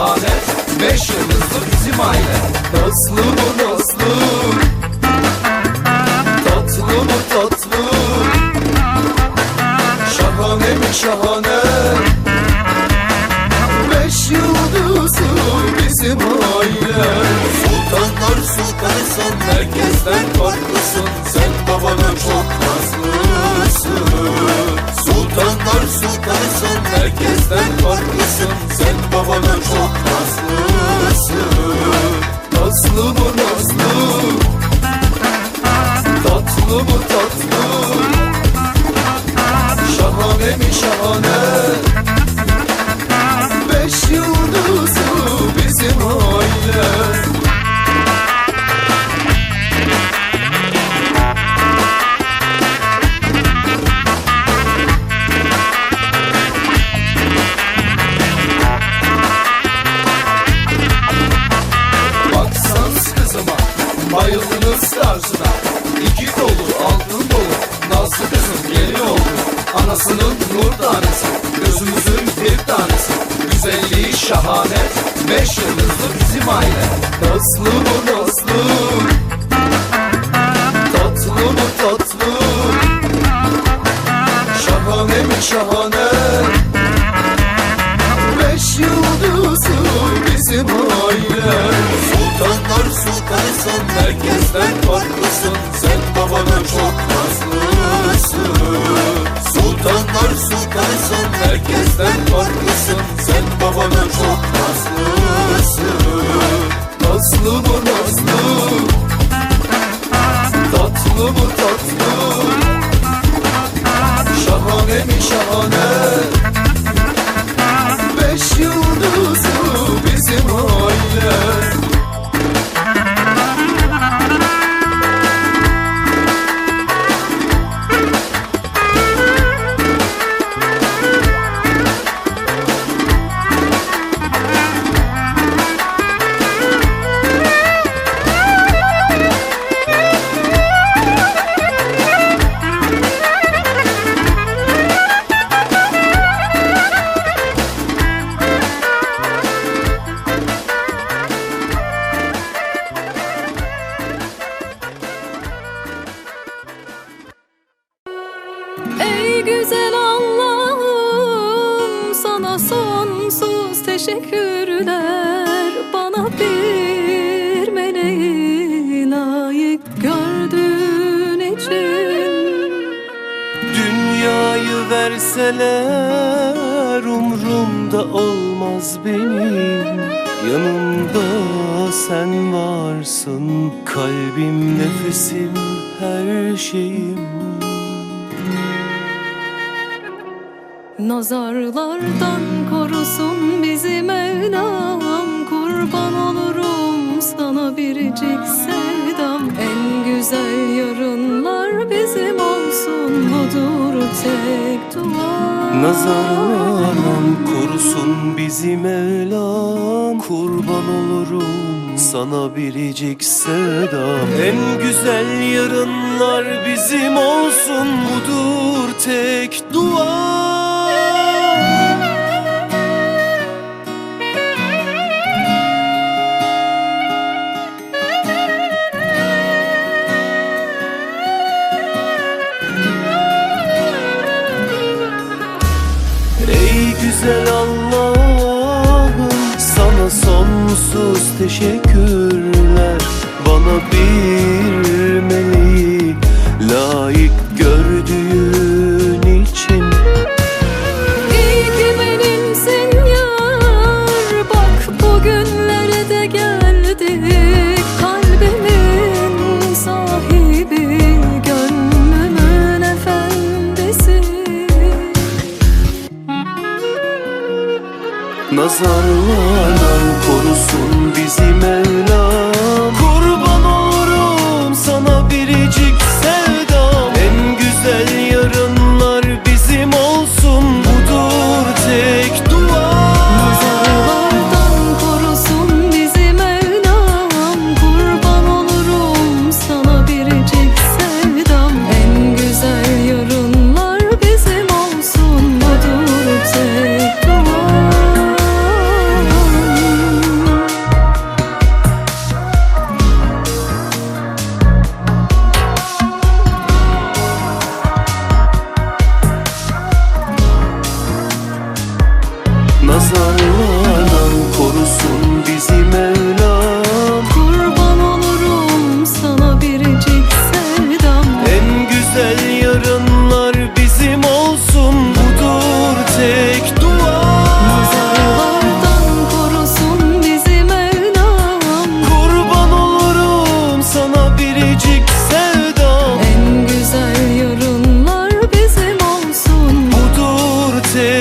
şahane Beş yıldızlı bizim aile. Naslı mı naslı Tatlı mı tatlı? Şahane mi şahane? Beş yıldızlı bizim aile. Sultanlar sultanısın Herkesten farklısın. Sen babana çok nazlısın. Sultanlar sultanısın Herkesten farklısın Babana çok nazlısın Nazlı mı Tatlı mı tatlı. Şahane mi şahane? Beş yıldızlı bizim aile Anasının nur tanesi Gözümüzün bir tanesi. Güzelliği şahane Beş yıldızlı bizim aile. Nazlı mı nazlı Tatlı mı tatlı? Şahane mi şahane? Beş yıldızlı bizim aile. Sultanlar sultanısın Herkesten farklısın. Sen babana çok Sultanlar sultanısın Herkesten farklısın. Sen babana çok nazlısın Nazlı mı nazlı Tatlı mı tatlı. Şahane mi şahane verseler umrumda olmaz benim. Yanımda sen varsın Kalbim, nefesim, her şeyim. Nazarlardan korusun bizi Budur tek dua Nazarlardan korusun bizi Mevlam. Kurban olurum sana biricik sevdam. En güzel yarınlar bizim olsun. Budur tek dua güzel Allah'ım. Sana sonsuz teşekkürler. Bana bir meleği Nazarlardan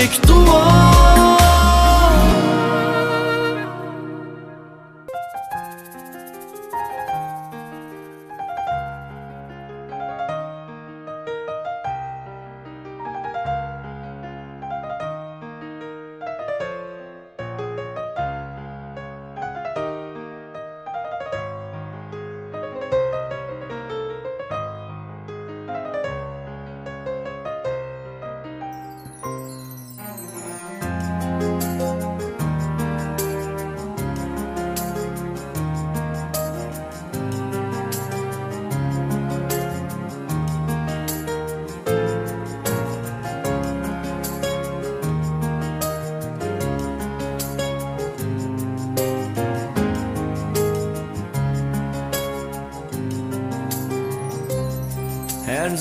tek duvar.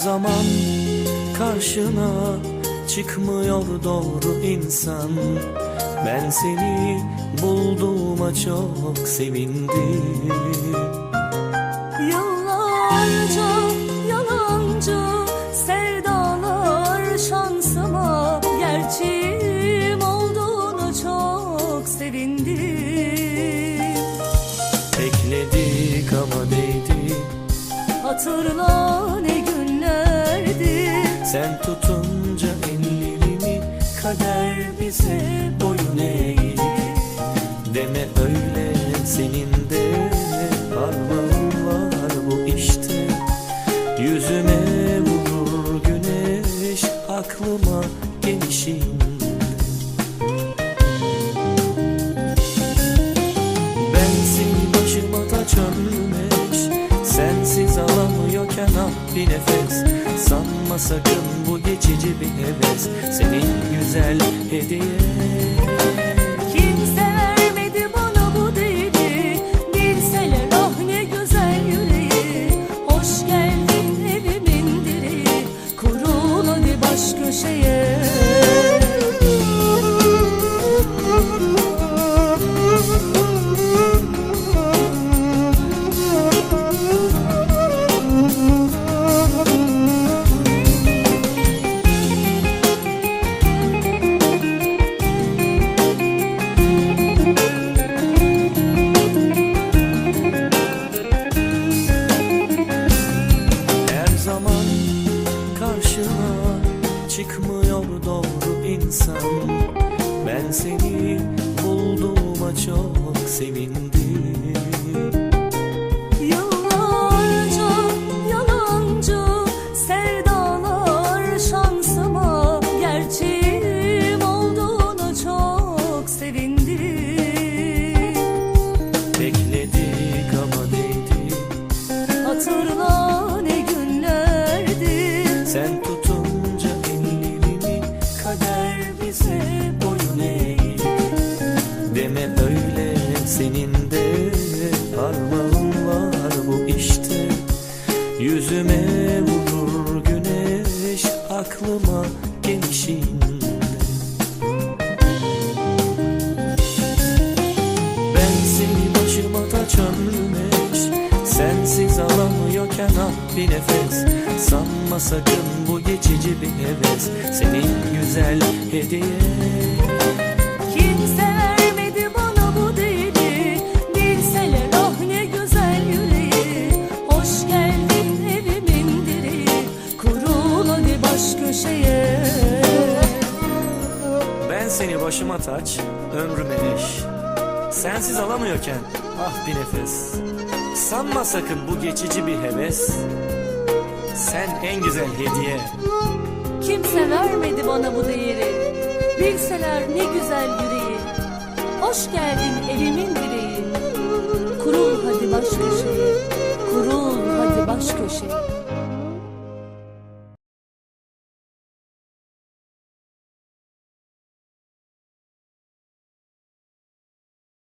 Zaman karşına çıkmıyor doğru insan. Ben seni bulduğuma çok sevindim. Yıllarca yalancı sevdalar şansıma gerçeğim olduğunu çok sevindim. Bekledik ama değdi. Hatırla ne günlerdi Sen tutunca ellerimi kader bize boyun eğdi. Deme öyle senin de parmağın var bu işte. Yüzüme vurur güneş aklıma gelişinde Ben seni başıma taç ölmeş Sensiz alamıyorken ah bir nefes sakın bu geçici bir heves Senin güzel hediyen bir nefes. Sanma sakın bu geçici bir heves. Senin güzel hediyen Kimse vermedi bana bu değeri Bilseler ah ne güzel yüreği. Hoş geldin evimin direği Kurul hadi baş köşeye. Ben seni başıma taç, ömrüme eş. Sensiz alamıyorken ah bir nefes Sanma sakın bu geçici bir heves. Sen en güzel hediye. Kimse vermedi bana bu değeri. Bilseler ne güzel yüreği. Hoş geldin evimin direği. Kurul hadi baş köşeye. Kurul hadi baş köşeye.